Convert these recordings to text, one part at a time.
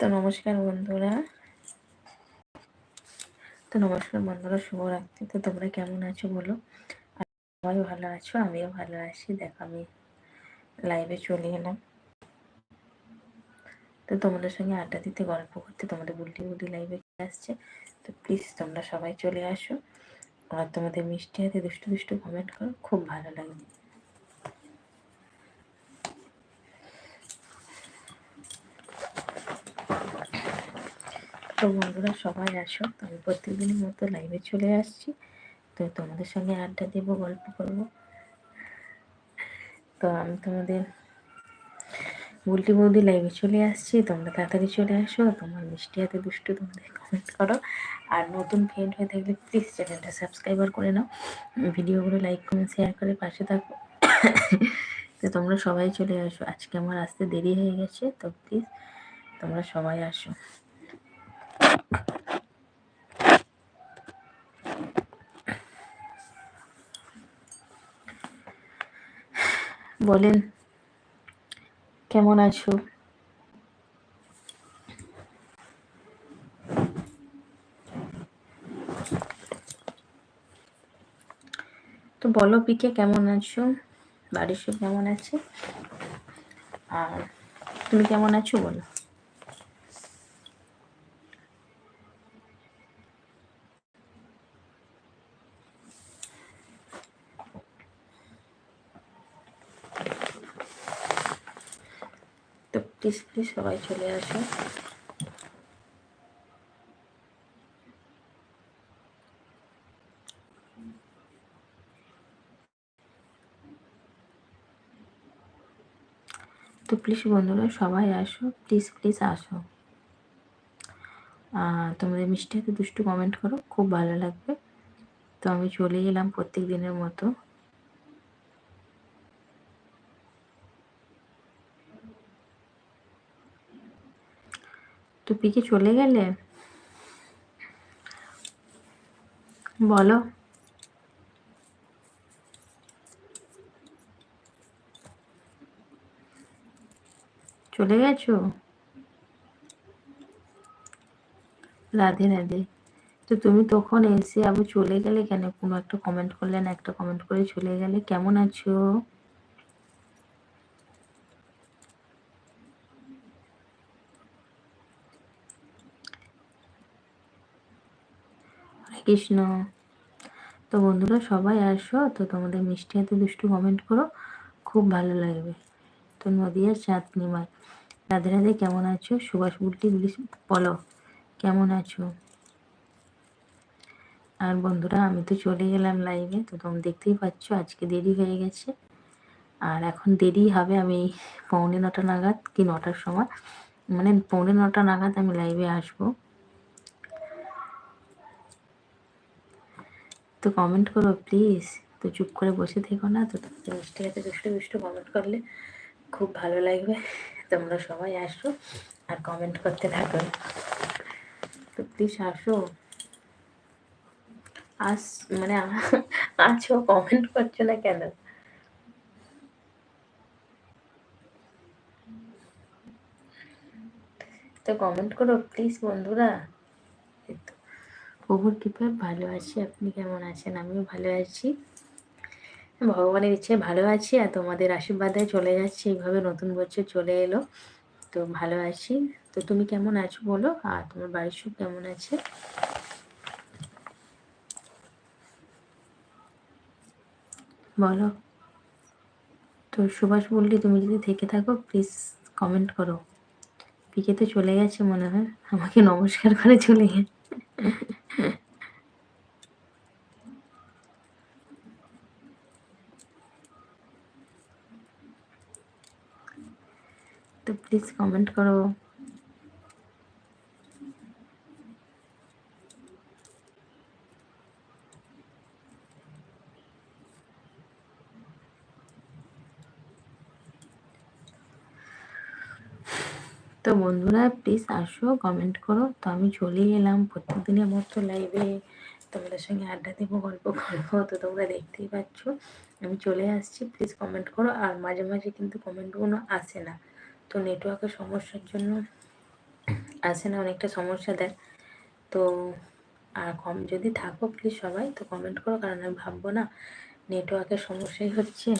তো নমস্কার বন্ধুরা। তো নমস্কার বন্ধুরা, শুভ শুভরাত্রি তো তোমরা কেমন আছো বলো? সবাই ভালো আছো? আমিও ভালো আছি। দেখো, আমি লাইভে চলে এলাম। তো তোমাদের সঙ্গে আড্ডা দিতে, গল্প করতে তোমাদের বুলটি বুলটি লাইভে আসছে। তো প্লিজ তোমরা সবাই চলে আসো। আর তোমাদের মিষ্টি হাতে দুষ্টু দুষ্টু কমেন্ট করো। খুব ভালো লাগবে তো বন্ধুরা সবাই আসো। তো আমি প্রত্যেকদিনের মতো লাইভে চলে আসছি। তো তোমাদের সঙ্গে আড্ডা দেবো, গল্প করব। তো আমি তোমাদের বুলটি বৌদি লাইভে চলে আসছি। তোমরা তাড়াতাড়ি চলে আসো। তোমার মিষ্টি হাতে দুষ্টু তোমাদের কমেন্ট করো। আর নতুন ফ্রেন্ড হয়ে থাকলে প্লিজ চ্যানেলটা সাবস্ক্রাইবার করে নাও। ভিডিওগুলো লাইক কমেন্ট শেয়ার করে পাশে থাকো। তো তোমরা সবাই চলে আসো। আজকে আমার আসতে দেরি হয়ে গেছে। তো প্লিজ তোমরা সবাই আসো। বলেন। কেমন আছো? তো বলো, পিকে কেমন আছো? বাড়ির সব কেমন আছে? আর তুমি কেমন আছো বলো তো প্লিজ প্লিজ সবাই চলে আসো। তো প্লিজ বন্ধুরা, সবাই আসো। প্লিজ প্লিজ আসো। তোমাদের মিষ্টি হাতে দুষ্টু কমেন্ট করো, খুব ভালো লাগবে। তো আমি চলে এলাম প্রত্যেক দিনের মতো। তো পিকে চলে গেলে? বলো। চলে গেছো? রাধে রাধে। তো তুমি তখন এসে আবার চলে গেলে কেন? কোনো একটা কমেন্ট করলে না, একটা কমেন্ট করে চলে গেলে। কেমন আছো? কৃষ্ণ তো বন্ধুরা সবাই আসো, তো তোমাদের মিষ্টি হাতে দুষ্টু কমেন্ট করো, খুব ভালো লাগবে। তো নদিয়া চাঁদনি মায় রাধে রাধে, কেমন আছো? সুভাষ বুলটি বলো, কেমন আছো? আর বন্ধুরা, আমি তো চলে গেলাম লাইভে তো তোমরা দেখতেই পাচ্ছ, আজকে দেরি হয়ে গেছে। আর এখন দেরি হবে, আমি পৌনে নটা নাগাদ, কি নটার সময়? মানে পৌনে নটা নাগাদ আমি লাইভে আসব। তো কমেন্ট করো প্লিজ তো চুপ করে বসে থেকো না, তো মিষ্টি হাতে দুষ্টু দুষ্টু কমেন্ট করলে খুব ভালো লাগবে। তোমরা সবাই আসো আর কমেন্ট করতে থাকো। তো প্লিজ আসো। আস মানে আছো কমেন্ট করছ না কেন? তো কমেন্ট করো প্লিজ বন্ধুরা। প্রভুর কৃপায় ভালো আছি। আপনি কেমন আছেন? আমিও ভালো আছি। ভগবানের ইচ্ছে ভালো আছি আর তোমাদের আশীর্বাদে চলে যাচ্ছে। এইভাবে নতুন বছর চলে এলো, তো ভালো আছি। তো তুমি কেমন আছো বলো? আর তোমার বাড়ির সব কেমন আছে? বলো। তো সুভাষ বললি, তুমি যদি থেকে থাকো প্লিজ কমেন্ট করো। পিকে তো চলে গেছে মনে হয়। আমাকে নমস্কার করে চলে গেছে। তো প্লিজ কমেন্ট করো তো বন্ধুরা প্লিজ আসো কমেন্ট করো। তো আমি চলে এলাম প্রত্যেকদিনের মতো লাইভে তোমাদের সঙ্গে আড্ডা দেবো, গল্প করব, তো তোমরা দেখতেই পাচ্ছ। আমি চলে আসছি প্লিজ কমেন্ট করো। আর মাঝে মাঝে কিন্তু কমেন্টগুলো আসে না। তো নেটওয়ার্কের সমস্যার জন্য আসে না, অনেকটা সমস্যা দেয়। তো আর কম যদি থাকো প্লিজ সবাই, তো কমেন্ট করো। কারণ আমি ভাববো না নেটওয়ার্কের সমস্যাই হচ্ছে।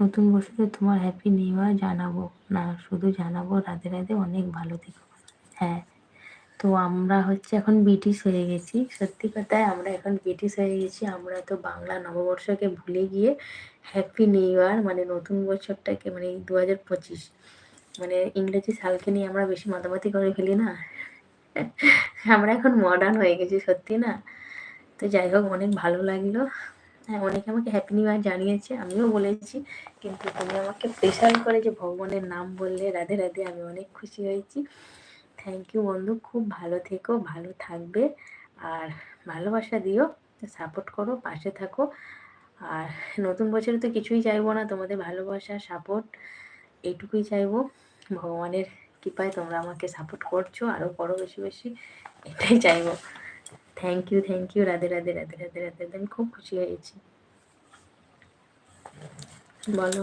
নতুন বছরে তোমার হ্যাপি নিউ ইয়ার জানাব। না, শুধু জানাব রাধে রাধে, অনেক ভালো থেকো। হ্যাঁ তো আমরা হচ্ছে এখন ব্রিটিশ হয়ে গেছি। সত্যি কথায় আমরা এখন ব্রিটিশ হয়ে গেছি। আমরা তো বাংলা নববর্ষকে ভুলে গিয়ে হ্যাপি নিউ ইয়ার মানে নতুন বছরটাকে মানে দু হাজার পঁচিশ। মানে ইংরেজি সালকে নিয়ে আমরা বেশি মাতামাতি করে ফেলি না। আমরা এখন মডার্ন হয়ে গেছি, সত্যি না? তো যাই হোক, অনেক ভালো লাগল। হ্যাঁ অনেকে আমাকে হ্যাপি নিউ ইয়ার জানিয়েছে, আমিও বলেছি। কিন্তু তুমি আমাকে স্পেশাল করে যে ভগবানের নাম বললে রাধে রাধে, আমি অনেক খুশি হয়েছি। থ্যাংক ইউ বন্ধু, খুব ভালো থেকো, ভালো থাকবে। আর ভালোবাসা দিও সাপোর্ট করো, পাশে থাকো। আর নতুন বছরে তো কিছুই চাইব না, তোমাদের ভালোবাসা সাপোর্ট এইটুকুই চাইব। ভগবানের কৃপায় তোমরা আমাকে সাপোর্ট করছ, আরও করো বেশি বেশি, এটাই চাইব। Thank you thank you Radhe Radhe Radhe Radhe Radhe আমি খুব খুশি হয়েছি। বলো।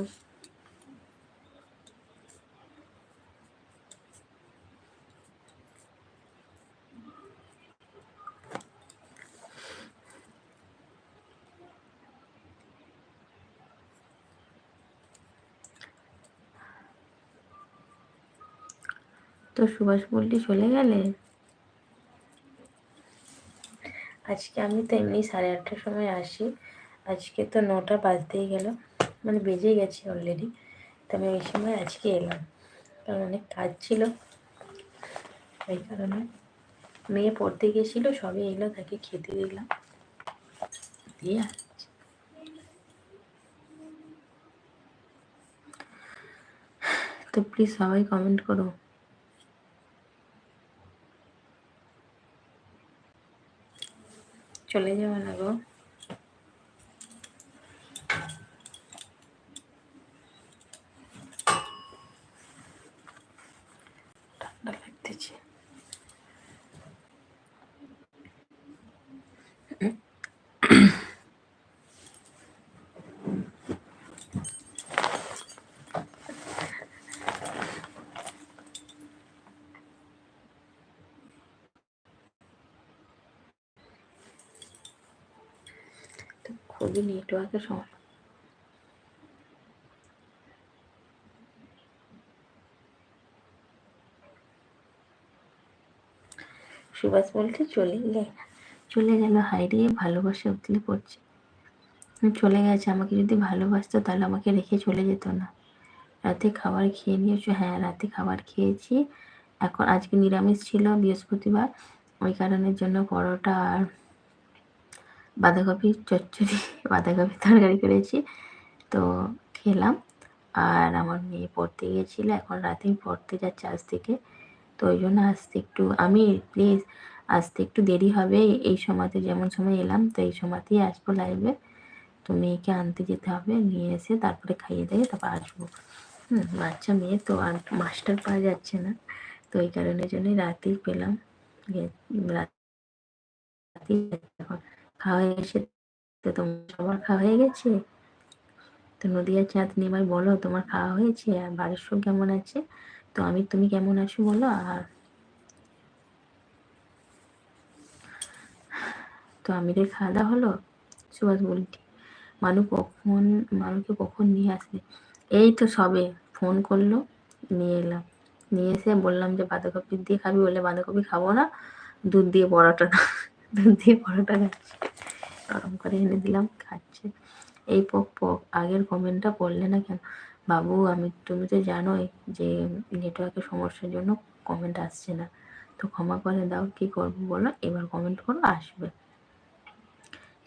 তো সুভাষ বললি চলে গেলে? আজকে আমি তো এমনি সাড়ে আটটার সময় আসি। আজকে তো নটা বাজতেই গেল। মানে বেজে গেছে অলরেডি তো আমি ওই সময় আজকে এলাম। কারণ অনেক কাজ ছিল। এই কারণে মেয়ে পড়তে গেছিল সবই এলো তাকে খেতে দিলাম। দিয়ে তো প্লিজ সবাই কমেন্ট করো। চলে যাব না খুবই নেটওয়ার্কের সমস্যা। সুভাষ বলছে, চলে গেলে? চলে গেল। হাইরিয়ে ভালোবাসে উতলে পড়ছে। চলে গেছে। আমাকে যদি ভালোবাসতো, তাহলে আমাকে রেখে চলে যেত না। রাতে খাবার খেয়ে নিয়েছো হ্যাঁ রাতে খাবার খেয়েছি। এখন আজকে নিরামিষ ছিল বৃহস্পতিবার। ওই কারণের জন্য পরোটা আর বাঁধাকপির চচ্চড়ি, বাঁধাকপি তরকারি করেছি। তো খেলাম। আর আমার মেয়ে পড়তে গিয়েছিল, এখন রাতেই পড়তে যাচ্ছে আজ থেকে। তো ওই জন্য আসতে একটু, আমি প্লিজ আসতে একটু দেরি হবে। এই সময়তে যেমন সময় এলাম, তো এই সময়তেই আসব লাইভে তো মেয়েকে আনতে যেতে হবে, নিয়ে এসে তারপরে খাইয়ে দেয় তারপর আসব। হুম, বাচ্চা মেয়ে তো আর মাস্টার পাওয়া যাচ্ছে না। তো এই কারণের জন্যই রাতেই পেলাম। রাতেই এখন। খাওয়া গেছে তো তোমার সবার খাওয়া হয়ে গেছে? তো নদিয়া চাঁদ নিমাই বলো তোমার খাওয়া হয়েছে? আর বাড়ির সব কেমন আছে? তো আমি, তুমি কেমন আছো বলো? আর তো আমিরের খাওয়া দাওয়া হলো? সুভাষ বলটি মানু কখন, মানুকে কখন নিয়ে আসবে? এই তো সবে ফোন করল, নিয়ে এলাম। নিয়ে এসে বললাম যে বাঁধাকপি দিয়ে খাবি বলে বাঁধাকপি খাব না, দুধ দিয়ে পরোটা দিয়ে পরোটা খাচ্ছি। গরম করে এনে দিলাম, খাচ্ছে। এই পোক পোক আগের কমেন্টটা পড়লে না কেন? বাবু, আমি, তুমি তো জানোই যে নেটওয়ার্কের সমস্যার জন্য কমেন্ট আসছে না। তো ক্ষমা করে দাও, কি করব বলো? এবার কমেন্ট করো, আসবে।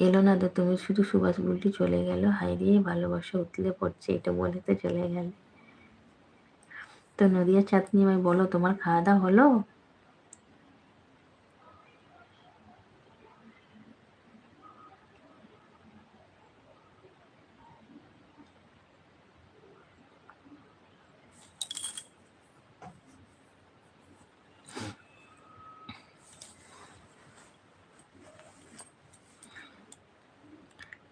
এলো না তো তুমি শুধু সুভাষ বুলটি চলে গেল। হাইরিয়ে ভালোবাসা উতলে পড়ছে, এটা বলে তো চলে গেলে। তো নদিয়া চাঁদনি ভাই, বলো তোমার খাওয়া দাওয়া হলো?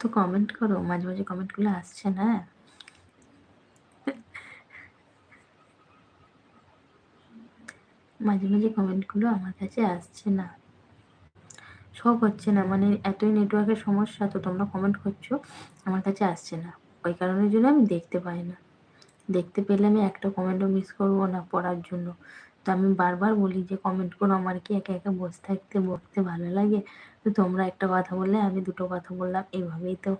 তো কমেন্ট করো, মাঝে মাঝে কমেন্টগুলো আসছে না। মাঝে মাঝে কমেন্টগুলো আমার কাছে আসছে না। সব হচ্ছে না মানে এতই নেটওয়ার্কের সমস্যা তো তোমরা কমেন্ট করছ, আমার কাছে আসছে না। ওই কারণের জন্য আমি দেখতে পাই না। দেখতে পেলে আমি একটা কমেন্টও মিস করব না পড়ার জন্য। তো আমি বারবার বলি যে কমেন্ট করো আমার কি একা একা বসে থাকতে বসতে ভালো লাগে? তো তোমরা একটা কথা বললে আমি দুটো কথা বললাম এইভাবেই তো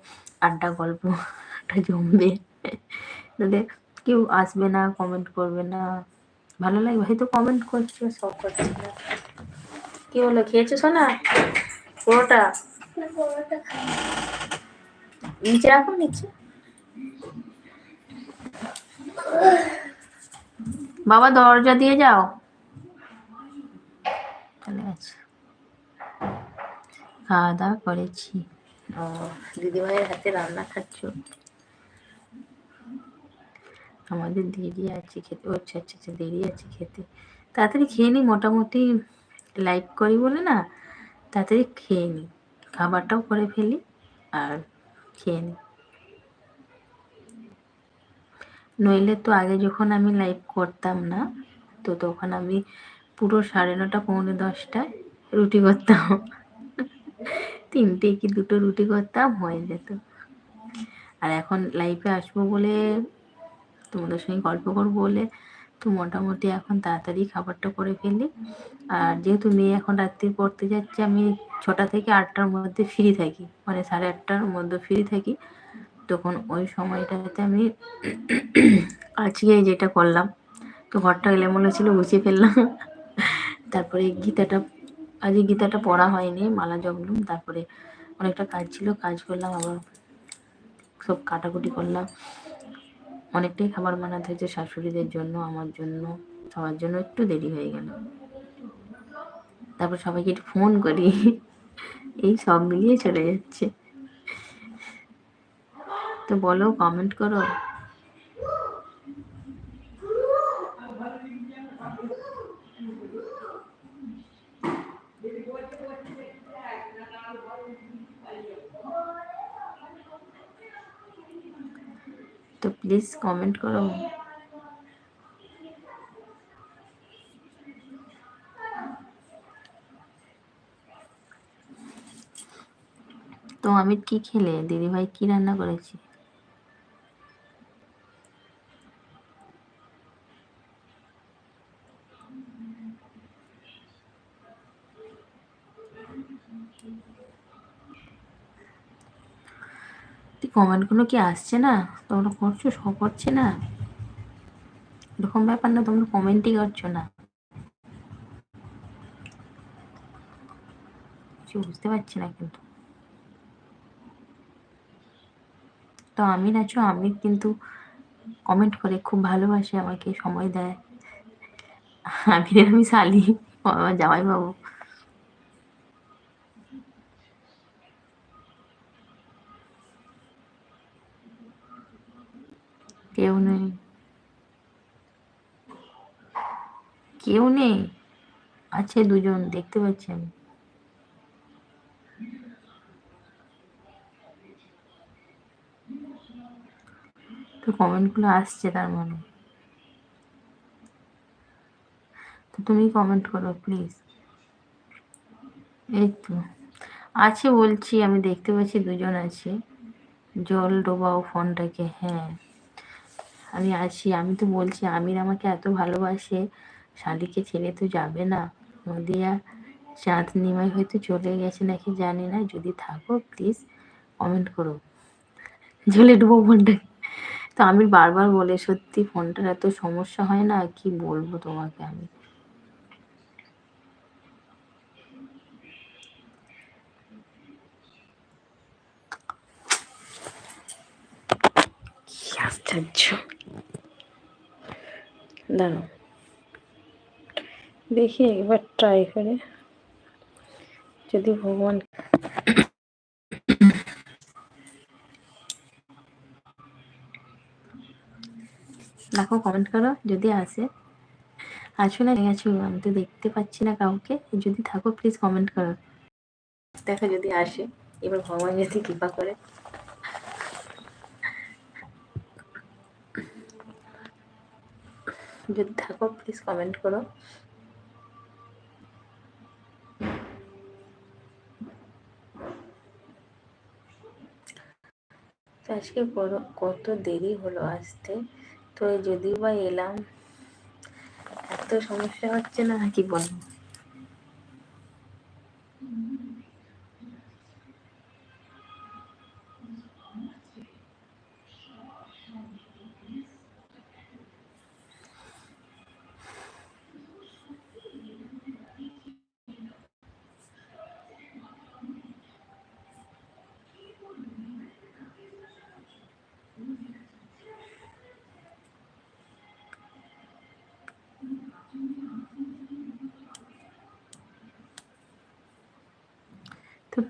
আড্ডা গল্পটা জমবে। তাহলে কেউ আসবে না কমেন্ট করবে না। ভালো লাগবে? হয়তো কমেন্ট করছ সব করছে না। কি হলো খেয়েছো সোনা? পুরোটা? নিচে রাখো নিচে। বাবা দরজা দিয়ে যাও। চলে গেছে। খাওয়া দাওয়া করেছি। ও দিদিভাইয়ের হাতে রান্না খাচ্ছ? আমাদের দেরি আছে খেতে ও আচ্ছা আচ্ছা আচ্ছা দেরি আছে খেতে। তাড়াতাড়ি খেয়ে নি মোটামুটি লাইভ করি বলে না। তাড়াতাড়ি খেয়ে নি। খাবারটাও করে ফেলি আর খেয়ে নিই নইলে তো আগে যখন আমি লাইভ করতাম না, তো তখন আমি পুরো সাড়ে নটা, পৌনে দশটায় রুটি করতাম। তিনটে কি দুটো রুটি করতাম, হয়ে যেত। আর এখন লাইফে আসব বলে তোমাদের সঙ্গে গল্প করব বলে তো মোটামুটি এখন তাড়াতাড়ি খাবারটা করে ফেলি। আর যেহেতু মেয়ে এখন রাত্রি পড়তে যাচ্ছে, আমি ছটা থেকে আটটার মধ্যে ফ্রি থাকি। মানে সাড়ে আটটার মধ্যে ফ্রি থাকি। তখন ওই সময়টাতে আমি আজকে যেটা করলাম, তো ঘরটা এলোমেলো ছিল, গুছিয়ে ফেললাম। তারপরে গীতাটা আজকে গীতাটা পড়া হয়নি, মালা জগলুম তারপরে অনেকটা কাজ ছিল, কাজ করলাম, আবার সব কাটাকুটি করলাম। অনেকটাই খাবার বানাতে হয়েছে শাশুড়িদের জন্য, আমার জন্য, সবার জন্য একটু দেরি হয়ে গেল। তারপর সবাইকে একটু ফোন করি, এই সব মিলিয়ে চলে যাচ্ছে। তো বলো কমেন্ট করো। তো প্লিজ কমেন্ট করো। তো আমি কি খেলে? দিদিভাই কি রান্না করেছি? কমেন্টগুলো কি আসছে না? তোমরা করছ, সব করছে না? এরকম ব্যাপার না, তোমরা কমেন্টই করছ না। কিছু বুঝতে পারছি না কিন্তু। তো আমি নাচো আমি কিন্তু কমেন্ট করে খুব ভালোবাসে, আমাকে সময় দেয়। আমি আমি শালি, আমার জামাই বাবু কেউ নেই। কেউ নেই? আছে দুজন, দেখতে পাচ্ছি আমি। তো কমেন্টগুলো আসছে তার মানে। তো তুমি কমেন্ট করো, প্লিজ। এই তো, আছে বলছি, আমি দেখতে পাচ্ছি দুজন আছে। জল ডোবাও ফোনটাকে হ্যাঁ। আমি আছি, আমি তো বলছি, আমির আমাকে এত ভালোবাসে, শালিকে ছেড়ে তো যাবে না। নদিয়া চাঁদ নিমাই হয়তো চলে গেছে নাকি জানি না, যদি থাকো প্লিজ কমেন্ট করো। ঝুলে ডুবো ফোনটা। তো আমি বারবার বলে, সত্যি ফোনটার এত সমস্যা হয় না? কি বলব তোমাকে আমি? আশ্চর্য দাঁড়ো দেখি একবার ট্রাই করে। যদি ভগবান দেখো কমেন্ট করো, যদি আসে। আসলে গেছো আমি তো দেখতে পাচ্ছি না কাউকে। যদি থাকো প্লিজ কমেন্ট করো। দেখো, যদি আসে, এবার ভগবান যদি কৃপা করে। যদি থাকো প্লিজ কমেন্ট করো। তো আজকে কত দেরি হলো আসতে? তো যদি বা এলাম, এত সমস্যা হচ্ছে না, কি বলব?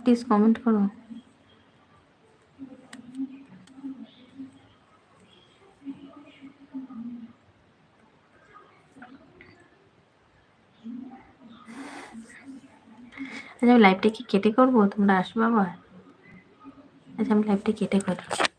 প্লিজ কমেন্ট করো। আচ্ছা আমি লাইভটা কি কেটে করব? তোমরা আসবে আবার? আচ্ছা আমি লাইভটা কেটে করব